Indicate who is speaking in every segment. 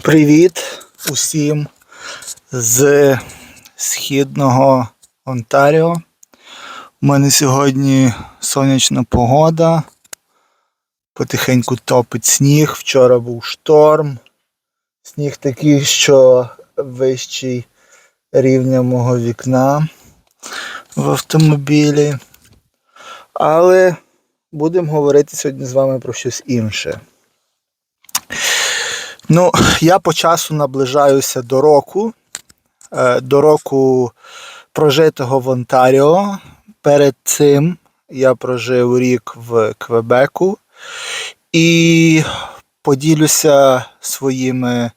Speaker 1: Привіт усім з східного Онтаріо. У мене сьогодні сонячна погода. Потихеньку топить сніг. Вчора був шторм. Сніг такий, що вищий рівня мого вікна в автомобілі. Але будемо говорити сьогодні з вами про щось інше. Ну, я по часу наближаюся до року, е, до року прожитого в Онтаріо. Перед цим я прожив рік в Квебеку і поділюся своїми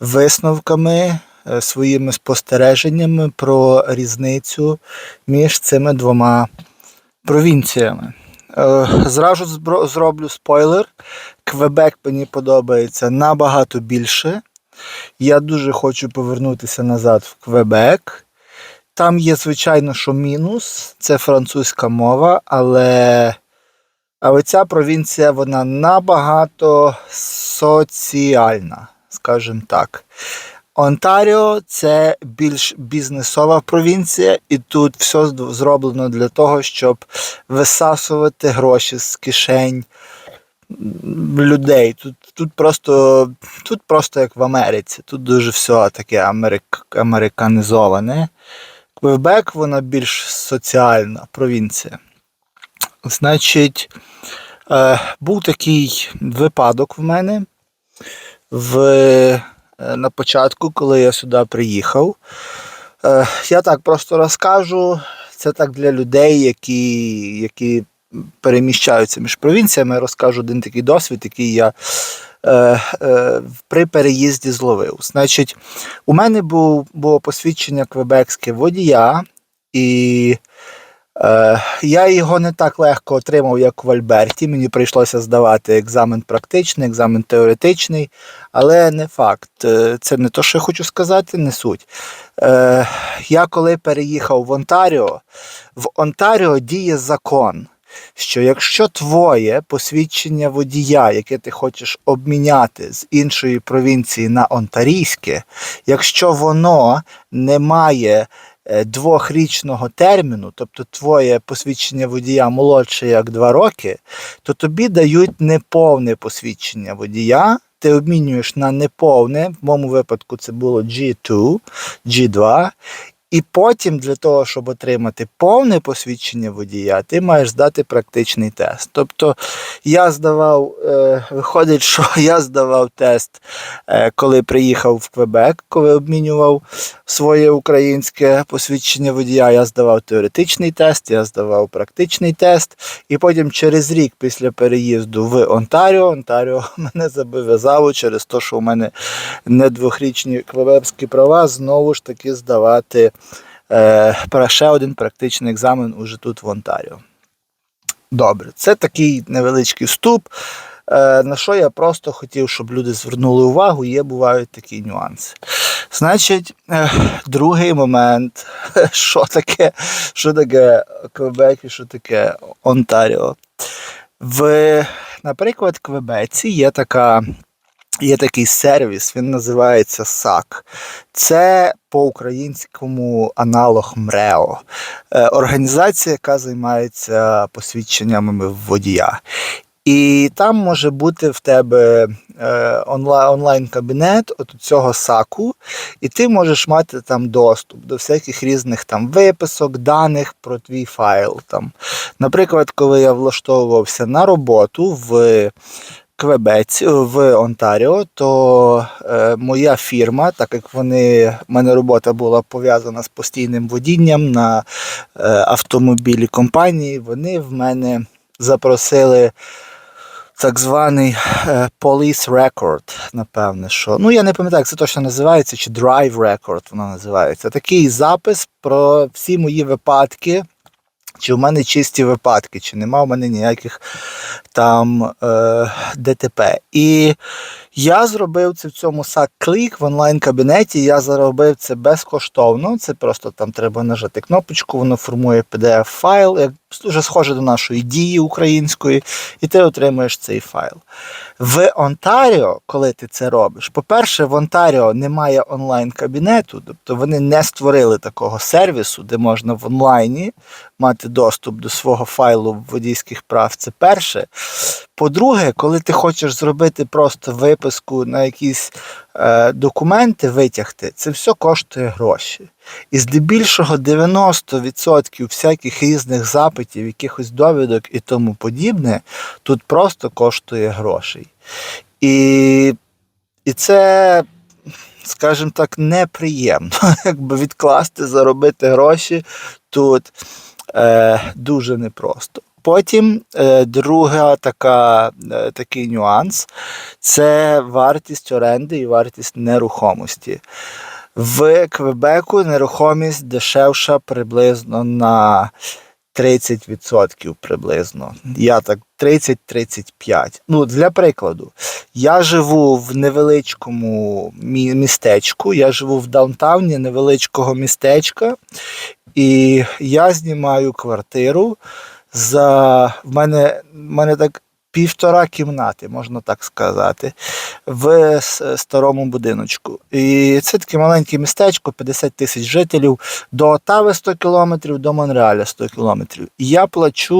Speaker 1: висновками, е, своїми спостереженнями про різницю між цими двома провінціями. Е, Зразу зроблю спойлер. Квебек мені подобається набагато більше. Я дуже хочу повернутися назад в Квебек. Там є, звичайно, що мінус, це французька мова, але, але ця провінція вона набагато соціальна, скажімо так. Онтаріо це більш бізнесова провінція, і тут все зроблено для того, щоб висасувати гроші з кишень людей. Тут, тут просто тут просто як в Америці. Тут дуже все таке америк, американізоване. Квебек вона більш соціальна провінція. Значить, е, був такий випадок в мене в, на початку, коли я сюди приїхав. Е, я так просто розкажу. Це так для людей, які, які переміщаються між провінціями. Розкажу один такий досвід, який я е, е, при переїзді зловив. Значить, у мене був, було посвідчення квебекське водія, і е, я його не так легко отримав, як в Альберті. Мені прийшлося здавати екзамен практичний, екзамен теоретичний, але не факт. Е, Це не те, що я хочу сказати, не суть. Е, я коли переїхав в Онтаріо, в Онтаріо діє закон, що якщо твоє посвідчення водія, яке ти хочеш обміняти з іншої провінції на онтарійське, якщо воно не має е, двохрічного терміну, тобто твоє посвідчення водія молодше як два роки, то тобі дають неповне посвідчення водія. Ти обмінюєш на неповне, в моєму випадку це було G2, G2, і потім для того, щоб отримати повне посвідчення водія, ти маєш здати практичний тест. Тобто я здавав, е, виходить, що я здавав тест, е, коли приїхав в Квебек, коли обмінював своє українське посвідчення водія. Я здавав теоретичний тест, я здавав практичний тест. І потім через рік після переїзду в Онтаріо, Онтаріо мене зобов'язало через те, що у мене не двохрічні квебекські права, знову ж таки здавати е, ще один практичний екзамен уже тут в Онтаріо. Добре, це такий невеличкий вступ. Е, на що я просто хотів, щоб люди звернули увагу, є бувають такі нюанси. Значить, е, другий момент, що таке, що таке Квебек і що таке Онтаріо. В, наприклад, Квебеці є така. Є такий сервіс, він називається САК. Це по-українському аналог МРЕО. Е, Організація, яка займається посвідченнями водія. І там може бути в тебе е, онлайн-кабінет от цього САКу, і ти можеш мати там доступ до всяких різних там виписок, даних про твій файл. Там. Наприклад, коли я влаштовувався на роботу в Квебеці, в Онтаріо, то е, моя фірма, так як вони, в мене робота була пов'язана з постійним водінням на е, автомобілі компанії, вони в мене запросили так званий е, police record, напевне, що. Ну, я не пам'ятаю, як це точно називається, чи drive record воно називається. Такий запис про всі мої випадки Чи в мене чисті випадки, чи нема в мене ніяких там е, ДТП. І я зробив це в цьому SAC-клік в онлайн-кабінеті. Я заробив це безкоштовно. Це просто там треба нажати кнопочку, воно формує PDF-файл, як дуже схоже до нашої дії української, і ти отримуєш цей файл. В Онтаріо, коли ти це робиш, по-перше, в Онтаріо немає онлайн-кабінету, тобто вони не створили такого сервісу, де можна в онлайні мати доступ до свого файлу водійських прав. Це перше. По-друге, коли ти хочеш зробити просто виписку на якісь е, документи, витягти, це все коштує гроші. І здебільшого 90% всяких різних запитів, якихось довідок і тому подібне, тут просто коштує грошей. І, і це, скажімо так, неприємно. Якби відкласти, заробити гроші тут е, дуже непросто. Потім е, друга така, е, такий нюанс це вартість оренди і вартість нерухомості. В Квебеку нерухомість дешевша приблизно на 30% приблизно. Я так 30-35. Ну, для прикладу, я живу в невеличкому містечку, я живу в даунтауні невеличкого містечка, і я знімаю квартиру за в мене, в мене так півтора кімнати, можна так сказати, в старому будиночку. І це таке маленьке містечко, 50 тисяч жителів, до Отави 100 кілометрів, до Монреаля 100 кілометрів. І я плачу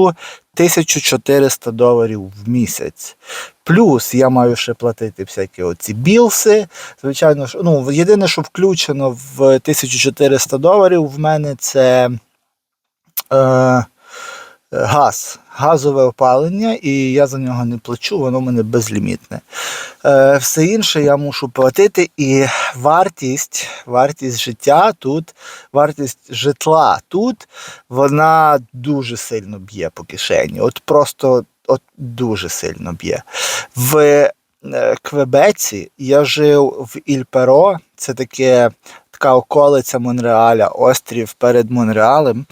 Speaker 1: 1400 доларів в місяць. Плюс я маю ще платити всякі оці білси. Звичайно, ну, єдине, що включено в 1400 доларів в мене це. Е, газ, газове опалення, і я за нього не плачу, воно в мене безлімітне. Е, все інше я мушу платити, і вартість, вартість життя тут, вартість житла тут, вона дуже сильно б'є по кишені. От просто от дуже сильно б'є. В е, Квебеці я жив в Ільперо, це таке, така околиця Монреаля, острів перед Монреалем.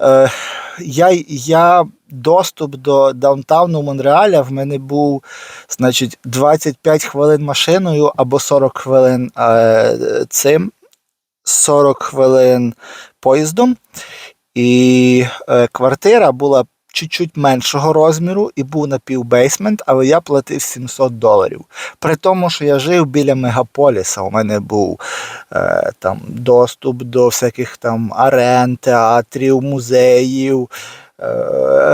Speaker 1: Е, я, я доступ до даунтауну Монреаля в мене був значить, 25 хвилин машиною або 40 хвилин е, цим, 40 хвилин поїздом. І е, квартира була чуть-чуть меншого розміру і був напівбейсмент, але я платив 700 доларів. При тому, що я жив біля мегаполіса, у мене був е, там доступ до всяких там арен, театрів, музеїв. е,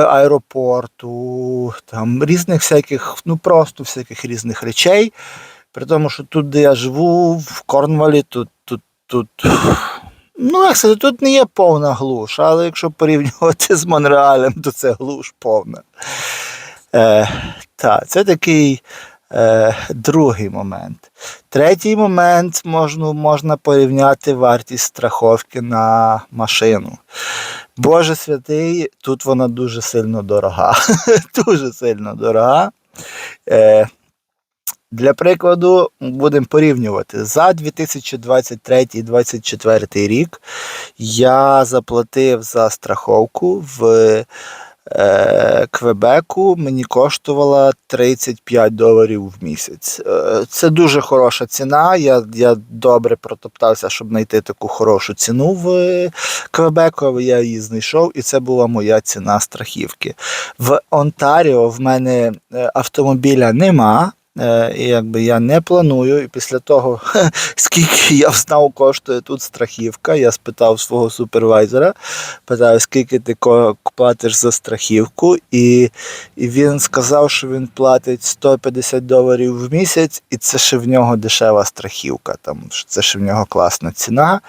Speaker 1: Аеропорту, там різних всяких, ну просто всяких різних речей. При тому, що тут, де я живу, в Корнвалі, тут, тут, тут, ну, як сказати, тут не є повна глуш, але якщо порівнювати з Монреалем, то це глуш повна. Е, так, це такий е, другий момент. Третій момент можна, можна порівняти вартість страховки на машину. Боже святий, тут вона дуже сильно дорога. дуже сильно дорога. Е, для прикладу, будемо порівнювати. За 2023-2024 рік я заплатив за страховку в е, Квебеку, мені коштувала 35 доларів в місяць. Е, це дуже хороша ціна. Я, я добре протоптався, щоб знайти таку хорошу ціну в Квебеку, але я її знайшов, і це була моя ціна страхівки. В Онтаріо в мене е, автомобіля нема. Е, якби я не планую, і після того, скільки я взнав, коштує тут страхівка, я спитав свого супервайзера, питаю, скільки ти платиш за страхівку, і, і він сказав, що він платить 150 доларів в місяць, і це ще в нього дешева страхівка, там, це ще в нього класна ціна.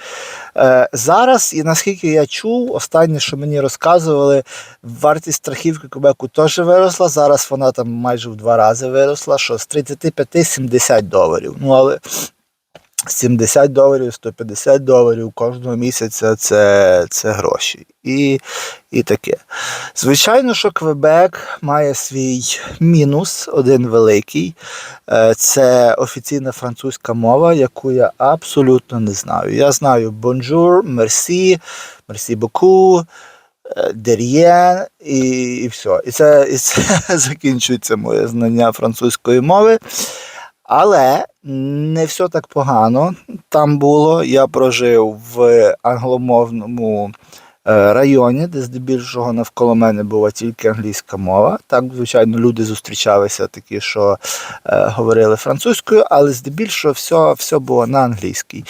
Speaker 1: Е, зараз, і наскільки я чув, останнє, що мені розказували, вартість страхівки Кубеку теж виросла. Зараз вона там майже в два рази виросла, що 35-70 доларів. Ну, але 70 доларів, 150 доларів кожного місяця це, це гроші. І, і таке. Звичайно, що Квебек має свій мінус, один великий. Е, Це офіційна французька мова, яку я абсолютно не знаю. Я знаю бонжур, мерсі, мерсі боку. Дер'є і, і все. І це, і це закінчується моє знання французької мови. Але не все так погано там було. Я прожив в англомовному районі, де здебільшого навколо мене була тільки англійська мова. Так, звичайно, люди зустрічалися такі, що е, говорили французькою, але здебільшого все, все було на англійській.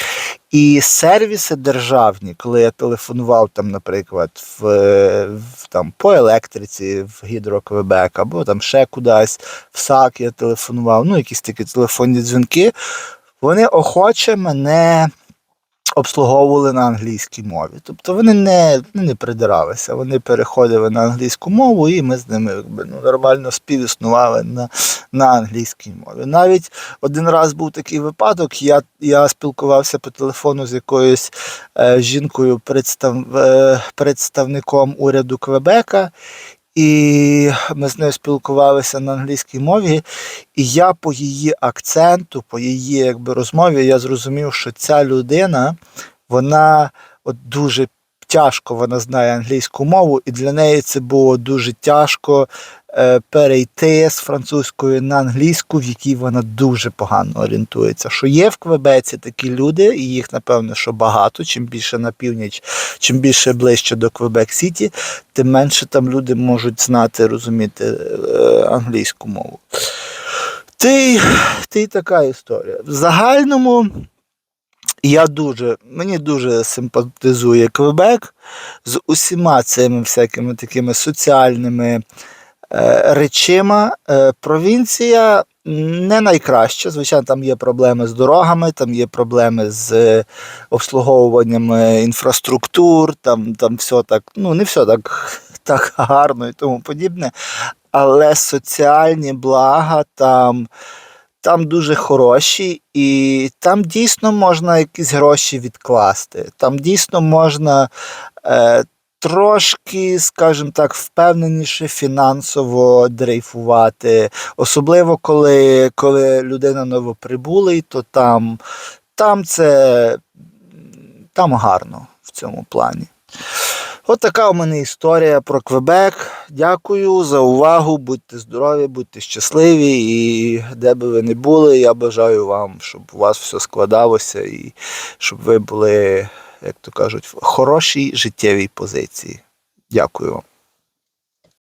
Speaker 1: І сервіси державні, коли я телефонував там, наприклад, в, в там по електриці, в Гідроквебек, або там ще кудись, в САК я телефонував, ну якісь такі телефонні дзвінки, вони охоче мене обслуговували на англійській мові. Тобто вони не, не придиралися, вони переходили на англійську мову, і ми з ними якби, ну, нормально співіснували на, на англійській мові. Навіть один раз був такий випадок, я, я спілкувався по телефону з якоюсь е, жінкою, представ, е, представником уряду Квебека. І ми з нею спілкувалися на англійській мові, і я по її акценту, по її якби, розмові, я зрозумів, що ця людина, вона от дуже тяжко вона знає англійську мову, і для неї це було дуже тяжко перейти з французької на англійську, в якій вона дуже погано орієнтується. Що є в Квебеці такі люди, і їх, напевно, що багато, чим більше на північ, чим більше ближче до Квебек Сіті, тим менше там люди можуть знати, розуміти е, англійську мову. Ти, ти така історія. В загальному я дуже, мені дуже симпатизує Квебек з усіма цими всякими такими соціальними е, речима. Е, провінція не найкраща. Звичайно, там є проблеми з дорогами, там є проблеми з е, обслуговуванням е, інфраструктур, там, там все так, ну не все так, так гарно і тому подібне. Але соціальні блага там там дуже хороші, і там дійсно можна якісь гроші відкласти. Там дійсно можна е, трошки, скажімо так, впевненіше фінансово дрейфувати. Особливо, коли, коли людина новоприбулий, то там, там це там гарно в цьому плані. От така у мене історія про Квебек. Дякую за увагу. Будьте здорові, будьте щасливі і де би ви не були, я бажаю вам, щоб у вас все складалося і щоб ви були, як то кажуть, в хорошій життєвій позиції. Дякую вам.